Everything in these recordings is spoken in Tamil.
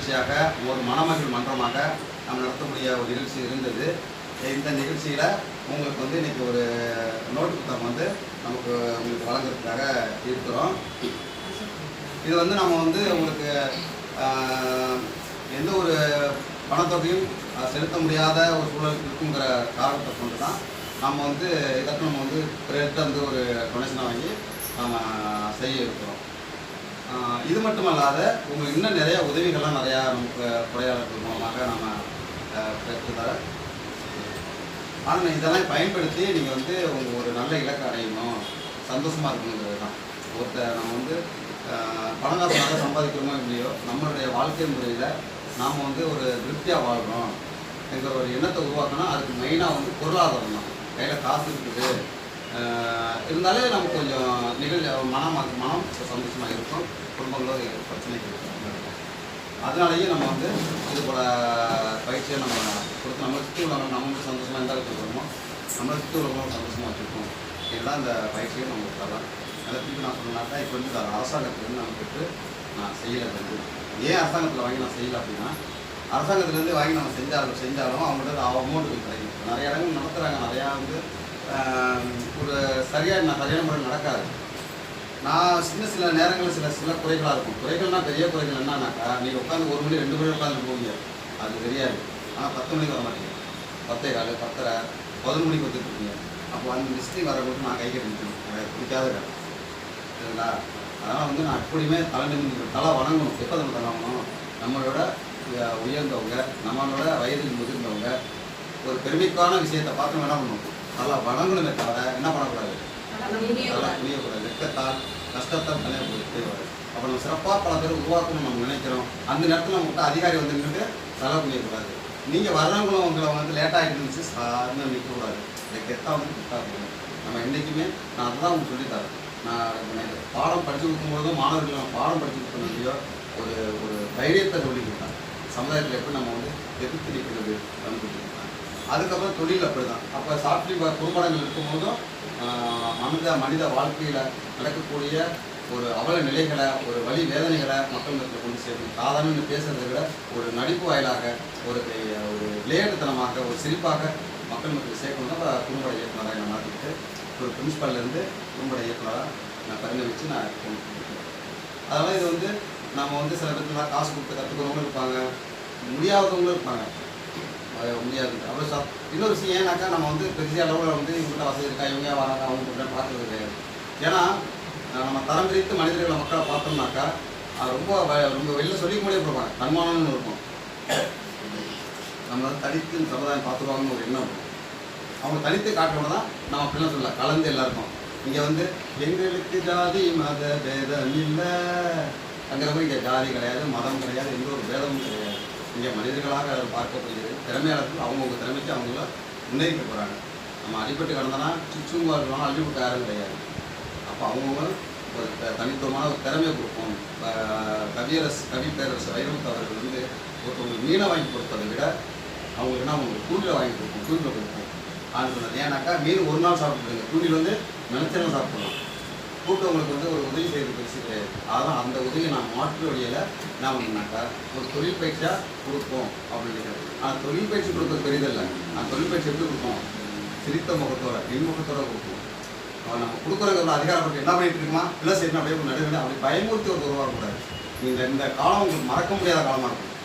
நிகழ்ச்சியாக ஒரு மணமகள் மன்றமாக நம்ம நடத்தக்கூடிய ஒரு நிகழ்ச்சி இருந்தது. இந்த நிகழ்ச்சியில் உங்களுக்கு வந்து இன்றைக்கி ஒரு நோட்டு புத்தகம் வந்து நமக்கு உங்களுக்கு வழங்குறதுக்காக இருக்கிறோம். இது வந்து நம்ம வந்து உங்களுக்கு எந்த ஒரு பணத்தொகையும் செலுத்த முடியாத ஒரு சூழல் இருக்குங்கிற காரணத்தை கொண்டு தான் நம்ம வந்து இதற்கு நம்ம வந்து பிறர்கிட்ட வந்து ஒரு டொனேஷனை வாங்கி நம்ம செய்ய இருக்கிறோம். இது மட்டும் அல்லாத உங்களுக்கு இன்னும் நிறைய உதவிகள்லாம் நிறையா நமக்கு கொடையாளர்கள் மூலமாக நம்ம ஆஹ், ஆனால் இதெல்லாம் பயன்படுத்தி நீங்கள் வந்து உங்கள் ஒரு நல்ல இலக்கு அடையணும். சந்தோஷமாக இருக்கணுங்கிறது தான். ஒருத்தர் நம்ம வந்து ஆஹ், பணம் காசு சம்பாதிக்கிறோமோ இல்லையோ நம்மளுடைய வாழ்க்கை முறையில் நாம் வந்து ஒரு திருப்தியாக வாழ்கிறோம் என்கிற ஒரு எண்ணத்தை உருவாக்கணும் அதுக்கு மெயினாக வந்து பொருளாதாரம் தான். கையில் காசு இருக்குது. இருந்தாலே நமக்கு கொஞ்சம் நிகழ் மனம் மனம் சந்தோஷமாக இருக்கும். குடும்பங்களோட பிரச்சனைகள் இருக்கும். அதனாலேயே நம்ம வந்து இது போல் பயிற்சியை நம்ம கொடுத்து நம்ம சுற்றி உள்ளவங்க நம்ம சந்தோஷமாக எந்த அளவுக்கு இருக்கிறோமோ நம்மளை சுற்றி உள்ளவங்களும் சந்தோஷமாக வச்சுருக்கோம் இதுதான் இந்த பயிற்சியை நம்ம தரலாம் அதை திருப்பி நான் சொன்னாக்கா இப்போ வந்து அரசாங்கத்துலேருந்து நம்ம பெற்று நான் செய்யலை வந்து ஏன் அரசாங்கத்தில் வாங்கி நான் செய்யலை அப்படின்னா அரசாங்கத்துலேருந்து வாங்கி நம்ம செஞ்சாலும் செஞ்சாலும் அவங்கள்ட்ட அமௌண்ட் கிடைக்கும். நிறைய இடங்கள் நடத்துகிறாங்க நிறையா வந்து ஒரு சரியாக நான் சரியான முறையில் நடக்காது. நான் சின்ன சில நேரங்களில் சில சில குறைகளாக இருக்கும். குறைகள்னால் பெரிய குறைகள் என்னன்னாக்கா நீங்கள் உட்காந்து ஒரு மணி ரெண்டு மணி உட்காந்து போவீங்க. அது தெரியாது. ஆனால் பத்து மணிக்கு வர மாட்டீங்க. பத்தே காலு பத்தரை பதினொரு மணிக்கு வந்துட்டுருக்கீங்க அப்போ அந்த மிஸ்டேக் வரவங்களுக்கு நான் கை கட்டி நிற்கணும். எனக்கு பிடிக்காத வேலை. சரிங்களா அதனால் வந்து நான் எப்படியுமே தலை நிமிந்து தலை வணங்கணும். எப்போ நம்ம தலை வணங்கணும்? நம்மளோட உயர்ந்தவங்க நம்மளோட வயதில் முதிர்ந்தவங்க ஒரு பெருமைக்கான விஷயத்தை பார்த்து நம்ம பண்ணுவோம் நல்லா வணங்கணுமே தவிர என்ன பண்ணக்கூடாது? அதெல்லாம் புரியக்கூடாது வெட்கத்தால் கஷ்டத்தால் தனியாக போயிடக்கூடாது அப்போ நம்ம சிறப்பாக பல பேர் உருவாக்கணும்னு நம்ம நினைக்கிறோம். அந்த நேரத்தில் நம்மகிட்ட அதிகாரி வந்து நின்றுட்டு செலவு பண்ணிடக்கூடாது. நீங்கள் வர்றவங்களும் உங்களை வந்து லேட்டாக இருந்துச்சு சார்ந்து நிற்கக்கூடாது இந்த கெத்தா வந்து போகணும் நம்ம என்றைக்குமே நான் அதுதான் உங்களுக்கு சொல்லித்தரேன் நான் பாடம் படித்து கொடுக்கும்போதும் மாணவர்கள் நான் பாடம் படித்து கொடுக்கணும்லையோ ஒரு ஒரு தைரியத்தை சொல்லி கொடுத்தேன் சமுதாயத்தில் எப்படி நம்ம வந்து எதிர்த்து நிற்கிறது அப்படின்னு அதுக்கப்புறம் தொழில் அப்படி தான் அப்போ இப்போ குறும்படங்கள் இருக்கும்போதும் மனித மனித வாழ்க்கையில் நடக்கக்கூடிய ஒரு அவல நிலைகளை ஒரு வழி வேதனைகளை மக்கள் மத்தியில் கொண்டு சேர்க்கணும் சாதாரண பேசுகிறத விட ஒரு நடிப்பு வாயிலாக ஒரு ஒரு விளையாட்டுத்தனமாக ஒரு சிரிப்பாக மக்கள் மத்தியில் சேர்க்கணும் குறும்பட இயக்குனராக நான் மாற்றிக்கிட்டு ஒரு பிரின்ஸ்பால்லேருந்து குறும்பட இயக்குனராக நான் பரிணமிச்சு நான் கொண்டு அதனால் இது வந்து நம்ம வந்து சில பேர்த்துலாம் காசு கொடுத்து கற்றுக்கிறவங்களும் இருப்பாங்க முடியாதவங்களும் இருப்பாங்க. அது முடியாது அவ்வளோ சார் இன்னொரு விஷயம் ஏன்னாக்கா நம்ம வந்து பெரிய அளவில் வந்து இவங்ககிட்ட வசதி இருக்கா? இவங்க வராங்க? அவங்க கூட பார்க்கறது கிடையாது. ஏன்னா நம்ம தரம் பிரித்து மனிதர்களை மக்களை பார்த்தோம்னாக்கா அது ரொம்ப ரொம்ப வெளில சொல்லிக்க முடியாது போடுவாங்க தன்மானம்னு இருக்கும். நம்ம தனித்து சமுதாயம் பார்த்துருவாங்கன்னு ஒரு எண்ணம் இருக்கும். அவங்க தனித்து காட்டணும் தான் நம்ம அப்படிலாம் சொல்லல கலந்து எல்லாருக்கும். இங்கே வந்து எங்களுக்கு ஜாதி மத பேதம் இல்லை. அங்கிற மாதிரி இங்கே ஜாதி கிடையாது மதம் கிடையாது எந்த ஒரு பேதமும் கிடையாது. இங்கே மனிதர்களாக பார்க்கப்படுகிறது. திறமையாளர்கள் அவங்கவுங்க திறமைக்கு அவங்கள முன்னேறிக்க போகிறாங்க நம்ம அடிபட்டு கடந்தனா சுச்சுமா இருக்கலாம் அடிபட்டு யாரும் கிடையாது. அப்போ அவங்கவுங்க ஒரு த- தனித்துவமான ஒரு திறமையை கொடுப்போம். கவியரசு கவி பேரரசு வைரமுத்து அவர்கள் வந்து ஒருத்தவங்களுக்கு மீனை வாங்கி கொடுப்பதை விட அவங்களுக்கு என்ன அவங்களுக்கு தூண்டில் வாங்கி கொடுப்போம் தூண்டில் கொடுப்போம். ஆனால் சொன்னது ஏன்னாக்கா மீன் ஒரு நாள் சாப்பிட்டுருங்க தூண்டில் வந்து நினைச்சாலும் சாப்பிடலாம் கூட்டவங்களுக்கு வந்து ஒரு உதவி செய்து பெருசு கிடையாது. அதான் அந்த உதவியை நான் மாற்று வழியில் நான் பண்ணாக்கா ஒரு தொழில் பயிற்சியாக கொடுப்போம் அப்படின்னு ஆனால் தொழில் பயிற்சி கொடுப்பது பெரியதில்லை நான் தொழில் பயிற்சி எப்படி கொடுப்போம்? சிரித்த முகத்தோட இன்முகத்தோட கொடுப்போம். அவன் நம்ம கொடுக்குறவங்க அதிகாரப்பட்டு என்ன பண்ணிட்டு இருக்குமா? இல்லை சரி அப்படியே நடுவில் அப்படி பயமுறுத்தி ஒரு உருவாகக்கூடாது இந்த இந்த காலம் உங்களுக்கு மறக்க முடியாத காலமாக இருக்கும்.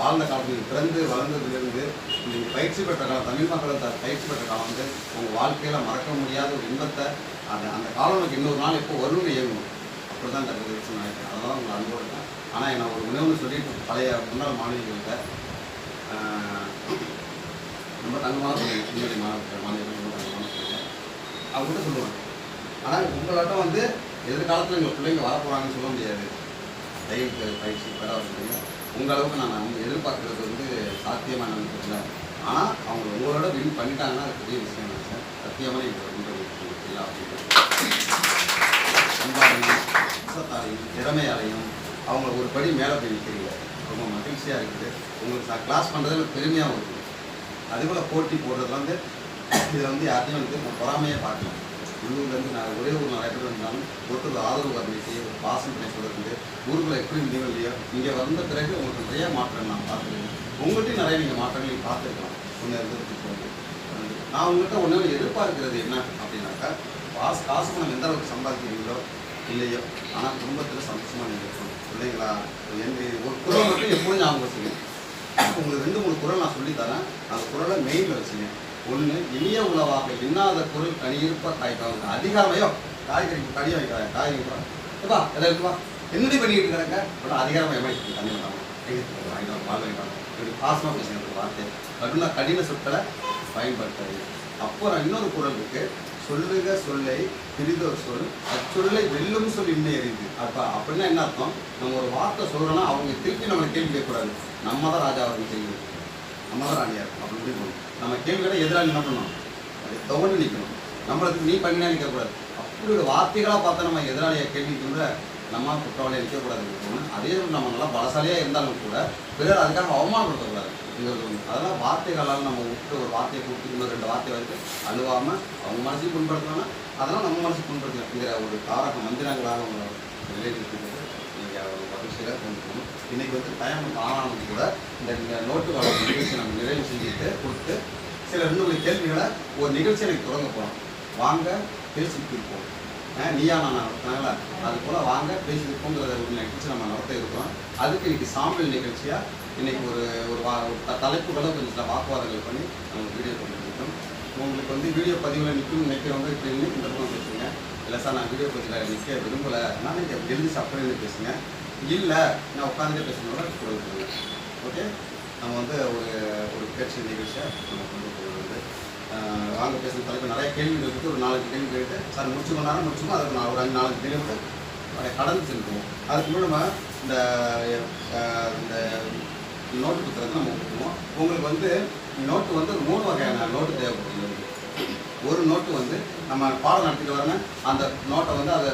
வாழ்ந்த காலத்தில் பிறந்து வளர்ந்ததுலேருந்து நீங்கள் பயிற்சி பெற்ற காலம் தமிழ் மக்கள் பயிற்சி பெற்ற காலம் வந்து உங்கள் வாழ்க்கையில் மறக்க முடியாத ஒரு இன்பத்தை அந்த அந்த காலம் உங்களுக்கு இன்னொரு நாள் எப்போ வரும்னு இயங்கணும் அப்படி தான் இந்த நிகழ்ச்சி நினைக்கிறேன் அதெல்லாம் உங்களை அன்போடு ஆனால் நான் ஒரு உணவுன்னு சொல்லிட்டு பழைய முன்னாள் மாணவிகள்கிட்ட ரொம்ப தங்கமான முன்னாடி மாணவர்கள் மாணவர்கள் ரொம்ப தங்கமான அவங்ககிட்ட சொல்லுவாங்க ஆனால் உங்களாட்டம் வந்து எதிர்காலத்தில் எங்கள் பிள்ளைங்க வர போகிறாங்கன்னு சொல்ல முடியாது. தையல் பயிற்சி பெற வச்சுருங்க உங்கள் அளவுக்கு நான் வந்து எதிர்பார்க்கறது வந்து சாத்தியமாக எனக்கு ஆனால் அவங்க உங்களோட வின் பண்ணிட்டாங்கன்னா அது பெரிய விஷயம் நினைச்சேன் சத்தியமாக நீங்கள் ரொம்ப இல்லை அப்படின்னு அன்பாலையும் சத்தாலையும் திறமையாலையும் அவங்க ஒரு படி மேலே போய் நிற்கிறீங்க ரொம்ப மகிழ்ச்சியாக இருக்குது. உங்களுக்கு நான் கிளாஸ் பண்ணுறது எனக்கு பெருமையாகவும் இருக்குது அதே போல் போட்டி போடுறதுல வந்து இதில் வந்து யார்ட்டையும் வந்து நான் பொறாமையே பார்க்கல. உள்ளூர்லேருந்து நான் ஒரே ஒரு நிறைய பேர் இருந்தாலும் ஒருத்தர் ஆதரவு பண்ணிட்டு ஒரு பாசம் பண்ணி சொல்கிறது ஊருக்குள்ள எப்படி இருந்தீங்க இல்லையோ இங்கே வந்த பிறகு உங்களுக்கு நிறைய மாற்றம் நான் பார்த்துருக்கேன். உங்கள்கிட்டையும் நிறைய நீங்கள் மாற்றங்கள் பார்த்துருக்கலாம். ஒன்று இருந்ததுக்கு நான் உங்கள்கிட்ட ஒன்று எதிர்பார்க்கிறது என்ன அப்படின்னாக்கா காசு காசு பணம் எந்த அளவுக்கு சம்பாதிக்கிறீங்களோ இல்லையோ ஆனால் குடும்பத்தில் சந்தோஷமாக நீங்கள் இருக்கணும். இல்லைங்களா? எந்த ஒரு குரல் மட்டும் எப்போதும் ஞாபகம் வச்சுங்க உங்களுக்கு ரெண்டு மூணு குரல் நான் சொல்லித்தரேன். அந்த குரலை மெயினில் வச்சுங்க ஒன்று இனிய உணவாக இன்னாத பொருள் தனியிருப்ப காய்க்காங்க அதிகாரமையோ? காய்கறி கனி வைக்கிறாங்க காய்கறி கூட எப்பா எதை இருக்குமா என்னடி பண்ணிக்கிட்டு இருக்கிறாங்க? அப்புறம் அதிகாரம் எப்படி தண்ணி பண்ணாங்க எங்கே பால் இப்படி பாசமாக பேசுங்க வார்த்தை கடுன கடின சொற்களை பயன்படுத்துறது. அப்புறம் இன்னொரு குரல் இருக்கு. சொல்லுக சொல்லை பிரிதோர் சொல். அச்சொல்லை வெல்லும் சொல் இன்னும் எரியுது. அப்போ அப்படின்னா என்ன அர்த்தம்? நம்ம ஒரு வார்த்தை சொல்கிறோன்னா அவங்க திருப்பி நம்மளை கேள்வி கேட்கக்கூடாது. நம்ம தான் ராஜாவாக தெரியும். நம்ம தான் ராணியா இருக்கும் இருக்கணும். நம்ம கேள்வி கேட்டால் எதிராளி என்ன பண்ணணும்? தவண்டு நிற்கணும் நம்மளுக்கு நீ பண்ணினா நிற்கக்கூடாது அப்படி ஒரு வார்த்தைகளாக பார்த்தா நம்ம எதிராளியை கேள்வி கூட நம்ம குற்றவாளியை நிற்கக்கூடாது அதே நம்ம நல்லா பலசாலியாக இருந்தாலும் கூட பிறர் அதுக்காக அவமானப்படுத்தக்கூடாது. அதெல்லாம் வார்த்தைகளால் நம்ம விட்டு ஒரு வார்த்தையை கொடுத்துக்கணும் இன்னொரு ரெண்டு வார்த்தை வந்து அழுவாமல் அவங்க மனசையும் புண்படுத்தணும்னா அதெல்லாம் நம்ம மனசு புண்படுத்தணுங்கிற ஒரு காரக மந்திரங்களாக உங்களை நிலைநிறுத்துகிறது மகிழ்ச்சியாக கொண்டு இன்னைக்கு வந்து டைம் ஆனாலும் கூட இந்த இந்த நோட்டு வழக்கு நிகழ்ச்சி நம்ம நிறைவு செஞ்சுட்டு கொடுத்து சில ரெண்டு மூணு கேள்விகளை ஒரு நிகழ்ச்சி எனக்கு தொடங்க போகிறோம் வாங்க பேசிட்டு இருப்போம். அஹ் நீயா நான்? அது போல் வாங்க பேசியிருப்போங்கிற ஒரு நிகழ்ச்சி நம்ம நடத்த இருக்கோம் அதுக்கு இன்னைக்கு சாம்பல் நிகழ்ச்சியாக இன்னைக்கு ஒரு ஒரு வா ஒரு த- கொஞ்சம் சில வாக்குவாதங்கள் பண்ணி நம்ம வீடியோ பண்ணிருக்கோம் உங்களுக்கு வந்து வீடியோ பதிவில் நிற்கும் நினைக்கிறவங்க இப்போ இந்த பக்கம் பேசுங்க. இல்லை சார் நான் வீடியோ கொஞ்சம் நிற்க விரும்பலை. நான் நீங்கள் எழுதி சாப்பிட்றது பேசுங்க. இல்லை நான் உட்காந்துட்டு பேசணும்னா கொடுக்குறேங்க ஓகே நம்ம வந்து ஒரு ஒரு பேச்சு நிகழ்ச்சியை நம்ம கொண்டு போகிறது வாங்க பேசுகிற தலைப்பு நிறைய கேள்விகள் இருக்குது. ஒரு நாலஞ்சு கேள்வி கேட்டு சார் முடிச்சுக்கோ நேரம் முடிச்சுமோ அதுக்கு நான் ஒரு அஞ்சு நாலஞ்சு கேள்வி அதை கடந்து செல்வோம். அதுக்கு முன்னாடி நம்ம இந்த இந்த நோட்டு புத்தகத்தை நம்ம கொடுத்துருவோம் உங்களுக்கு வந்து நோட்டு வந்து மூணு வகையான நோட்டு தேவைப்படுது. ஒரு நோட்டு வந்து நம்ம பாடம் நடத்திட்டு வரணும் அந்த நோட்டை வந்து அதை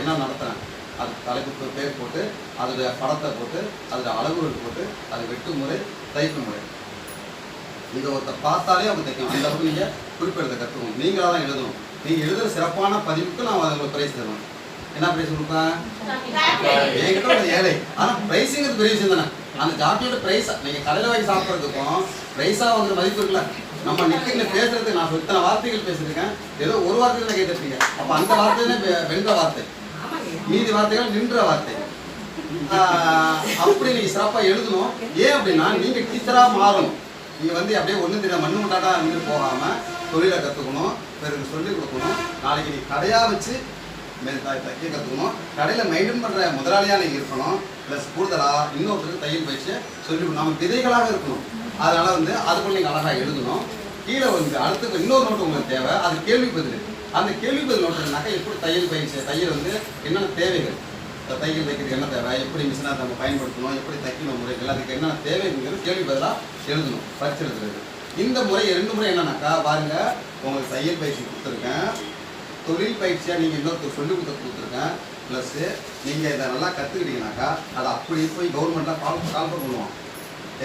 என்ன நடத்துகிறேன் அது தலைப்புக்கு பேர் போட்டு அதோடைய படத்தை போட்டு அதோட அளவுகள் போட்டு அது வெட்டு முறை தைக்கும் முறை. இதை ஒருத்த பார்த்தாலே அவங்க தைக்கும் அந்த அளவுக்கு நீங்கள் குறிப்பெடுத்த கற்றுக்கணும் நீங்களாக தான் எழுதணும். நீங்கள் எழுதுகிற சிறப்பான பதிவுக்கு நான் உங்களுக்கு பிரைஸ் தருவேன். என்ன பிரைஸ் கொடுப்பேன்? என்கிட்ட ஒரு ஏழை. ஆனால் பிரைஸுங்கிறது பெரிய விஷயம் தானே. அந்த ஜாக்கியோட பிரைஸ் நீங்கள் கடையில் வாங்கி சாப்பிட்றதுக்கும் பிரைஸாக வாங்குற மதிப்பு இருக்குல்ல. நம்ம நிற்கிங்க பேசுறதுக்கு நான் இத்தனை வார்த்தைகள் பேசியிருக்கேன். ஏதோ ஒரு வார்த்தையில் தான் கேட்டிருக்கீங்க அப்போ அந்த வார்த்தை தான் வென்ற வார்த்தை. மீதி வார்த்தைகள் நின்ற வார்த்தை. அப்படி நீங்கள் சிறப்பாக எழுதணும். ஏன் அப்படின்னா நீங்கள் டீச்சராக மாறணும். நீங்கள் வந்து அப்படியே ஒன்றும் தெரியாத மண்ணு முட்டாட்டாக இருந்து போகாமல் தொழிலை கற்றுக்கணும் பிறகு சொல்லி கொடுக்கணும். நாளைக்கு நீ கடையாக வச்சு தைக்க கற்றுக்கணும் கடையில் மெயின்டைன் பண்ணுற முதலாளியாக நீங்கள் இருக்கணும். ப்ளஸ் கூடுதலாக இன்னொருத்தருக்கு தையல் பயிற்சியை சொல்லி நம்ம விதைகளாக இருக்கணும். அதனால் வந்து அதுக்குள்ள நீங்கள் அழகாக எழுதணும். கீழே வந்து அடுத்து இன்னொரு நோட்டு உங்களுக்கு தேவை. அது கேள்வி பதில். அந்த கேள்வி பதில் நோட்டுனாக்கா எப்படி தையல் பயிற்சி தையல் வந்து என்னென்ன தேவைகள்? தையல் தைக்கிறதுக்கு என்ன தேவை? எப்படி மிஷினாக நம்ம பயன்படுத்தணும்? எப்படி தைக்கணும் முறைகள் அதுக்கு என்னென்ன தேவைங்கிறது கேள்வி பதிலாக எழுதணும் பரிச்சு எழுதுறது. இந்த முறை ரெண்டு முறை என்னன்னாக்கா பாருங்க உங்களுக்கு தையல் பயிற்சி கொடுத்துருக்கேன். தொழில் பயிற்சியாக நீங்கள் இன்னொருத்தர் சொல்லி கொடுத்து கொடுத்துருக்கேன். ப்ளஸ்ஸு நீங்கள் இதை நல்லா கற்றுக்கிட்டீங்கனாக்கா அதை அப்படி போய் கவர்மெண்ட்டில் கால் கால்பர் பண்ணுவோம்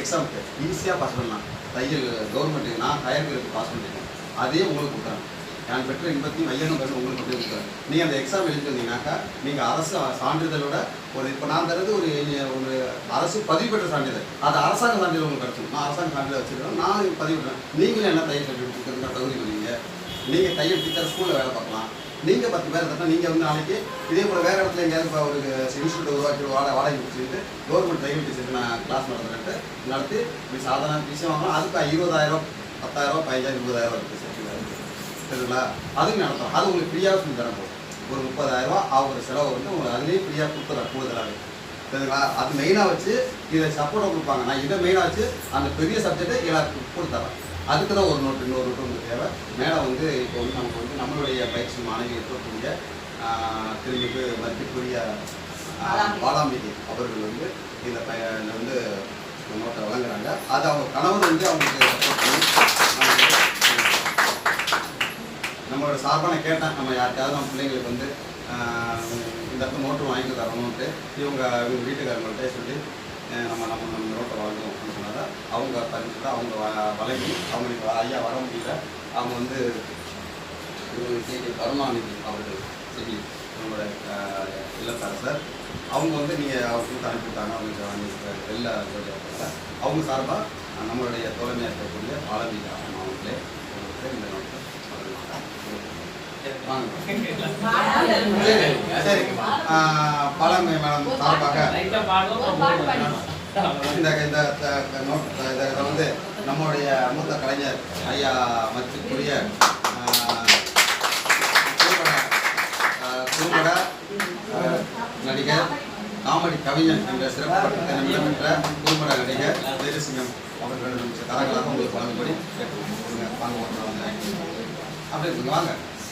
எக்ஸாமுக்கு ஈஸியாக பாஸ் பண்ணலாம். தையல் கவர்மெண்ட்டுக்கு நான் தயாரிக்கிறதுக்கு பாஸ் பண்ணிருக்கேன் அதே உங்களுக்கு கொடுக்குறாங்க நான் பெற்ற இன்பத்தி மையனும் பெற்று உங்களுக்கு அப்படியே கொடுக்குறேன். நீங்கள் அந்த எக்ஸாம் எழுதிருந்தீங்கன்னாக்கா நீங்கள் அரசு சான்றிதழோட ஒரு இப்போ நான் தரது ஒரு ஒரு அரசு பதிவு பெற்ற சான்றிதழ். அது அரசாங்க சான்றிதழ் உங்களுக்கு கிடச்சிடும். நான் அரசாங்க சான்றிதழ் வச்சுருக்கேன். நான் பதிவு பெற்றேன் நீங்களும் என்ன தையல் சர்டிஃபிகேட் கொடுக்குறதுக்கு தகுதி பண்ணுவீங்க நீங்கள் தையல் டீச்சர் ஸ்கூலில் வேலை பார்க்கலாம். நீங்கள் பத்து பேர் இருந்தால் நீங்கள் வந்து நாளைக்கு இதே போல் வேறு இடத்துல எங்கேயாவது இப்போ ஒரு இன்ஸ்டியூட் உருவாக்கி வாடகை வாடகை வச்சுட்டு கவர்மெண்ட் தையல் டீச்சருக்கு நான் கிளாஸ் நடத்துறேன்ட்டு நடத்தி இப்படி சாதாரண விஷயம் வாங்கலாம் அதுக்கு இருபதாயிரம் பத்தாயிரம் பதினஞ்சாயிரம் இருபதாயிரம் இருக்குது சர்டிஃபிகேட் சரிங்களா? அதுக்கு நடத்தும் அது உங்களுக்கு ஃப்ரீயாக சொல்லி தரப்போம் ஒரு முப்பதாயிரம் ரூபா ஆகுற செலவு வந்து உங்களுக்கு அதுலேயும் ஃப்ரீயாக கொடுத்துறேன் கூடுதலாகவே சரிங்களா? அது மெயினாக வச்சு இதை சப்போர்ட்டை கொடுப்பாங்க. நான் இதை மெயினாக வச்சு அந்த பெரிய சப்ஜெக்டை எல்லாருக்கும் கொடுத்துறேன். அதுக்கு தான் ஒரு நோட்டு இன்னொரு நோட்டு உங்களுக்கு தேவை. மேடம் வந்து இப்போ வந்து நமக்கு வந்து நம்மளுடைய பயிற்சி மாணவி இருக்கக்கூடிய திருமிகு மதிப்புக்குரிய ஆஹ், பாலாம்பிகை. அவர்கள் வந்து இந்த பய வந்து நோட்டை வழங்குறாங்க. அது அவங்க கணவர் வந்து அவங்களுக்கு சப்போர்ட் பண்ணி நம்மளோட சார்பாக நான் கேட்டேன் நம்ம யாருக்காவது நம்ம பிள்ளைங்களுக்கு வந்து இந்த நோட்டு வாங்கி தரணும்ட்டு இவங்க இவங்க வீட்டுக்காரங்கள்ட்ட சொல்லி நம்ம நம்ம நம்ம நோட்டை வாங்குவோம் அப்படின்னு சொன்னாங்க அவங்க பறிச்சுட்டு அவங்க வ- வழங்கி அவங்களுக்கு ஐயா வர முடியல. அவங்க வந்து திரு கருணாநிதி அவர்கள் செடி நம்மளோட இல்லத்தரசர். அவங்க வந்து நீங்கள் அவங்களுக்கு அனுப்பிவிட்டாங்க அவங்க வாங்கி வெளில அவங்க சார்பாக நம்மளுடைய தோழமையாக இருக்கக்கூடிய பாலவி அம்மா அவங்களே உங்களுக்கு இந்த நோட்டை வாங்க சரி சரி பாலமை மேடம் சார்பாக இந்த இந்த நோட் இதை வந்து நம்மளுடைய மூத்த கலைஞர் ஐயா மதிப்புக்குரிய குறும்பட நடிகர் காமெடி கவிஞன் என்ற சிறப்பு பட்டத்தை நிமிடம் குறும்பட நடிகர் வீரசிங்கம் அவர்கள் நமக்கு உங்களுக்கு வழங்கும்படி வாங்க வாங்க அப்படியே வாங்க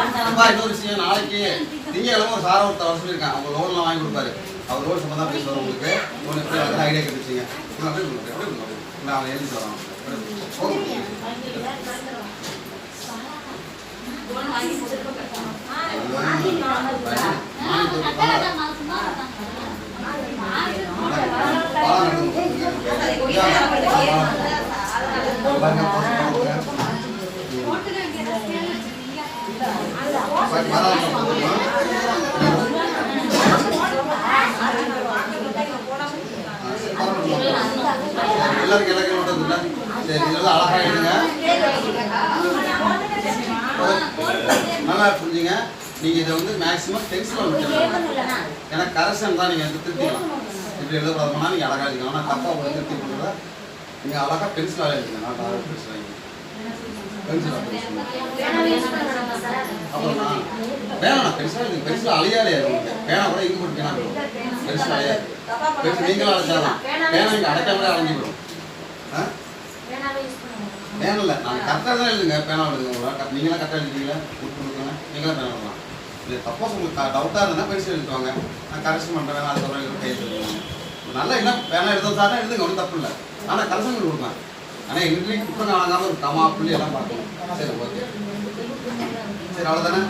அப்பா இன்னொரு விஷயம் நாளைக்கு திங்கக்கிழமை ஒரு சாரம் ஒருத்தர் வர சொல்லியிருக்கேன் அவங்க லோன்லாம் வாங்கி கொடுப்பாரு அவர் லோன் சம்பந்தம் தான் பேசுவார் உங்களுக்கு லோன் எப்படி வந்து ஐடியா கிடைச்சிங்க அப்படியே அப்படியே நான் அவன் எழுதி தரோம் போதும் பாருங்க எல்லாருக்கும் எல்லாருக்கும் நோட்டு இருக்குல்ல? சரி இதெல்லாம் அழகா எழுதுங்க. நல்லா புரிஞ்சுங்க. நீங்கள் இதை வந்து மேக்ஸிமம் டெக்ஸ்ட்ல முடிச்சிடலாம் ஏன்னா கரெக்ஷன் தான் நீங்கள் வந்து திருத்திக்கலாம். இப்படி எழுதக்கூடாதுன்னா நீங்கள் அழகாக எழுதிக்கலாம். ஆனால் தப்பா உங்களுக்கு திருத்தி கொடுக்குறத நீங்க அழகா பென்சிலாக எழுதுங்க. நான் அழகா பென்சில் வாங்கி பென்சில் அப்புறம் வேணாம் பென்சில் எழுதுங்க பென்சில் அழியாலே உங்களுக்கு பேனா கூட இங்கு போட்டு பேனா போடும் பென்சில் அழியாது. பென்சில் நீங்களும் அழைச்சாதான் பேனா இங்கே அடைக்காமலே அடைஞ்சு ஆ? பேனா இல்லை நான் கரெக்டாக தான் எழுதுங்க. பேனா எழுதுங்க உங்களா நீங்களாம் கரெக்டாக எழுதுவீங்களா புக் கொடுக்கணும் நீங்களும் பேனா எழுதலாம் இது சப்போஸ் உங்களுக்கு டவுட்டாக இருந்தால் பெருசு எழுதுவாங்க நான் கரெக்ஷன் பண்ணுறேன் அதுக்கப்புறம் கையில் எழுதுவாங்க நல்லா என்ன பேனா எழுத சார் எழுதுங்க. ஒன்றும் தப்பு இல்லை. ஆனால் கரெக்ஷன் கொடுக்கலாம். ஆனால் எங்களுக்கு குற்றம் காணாமல் ஒரு தமா புள்ளி எல்லாம் பார்க்கணும். சரி ஓகே. சரி அவ்வளோதானே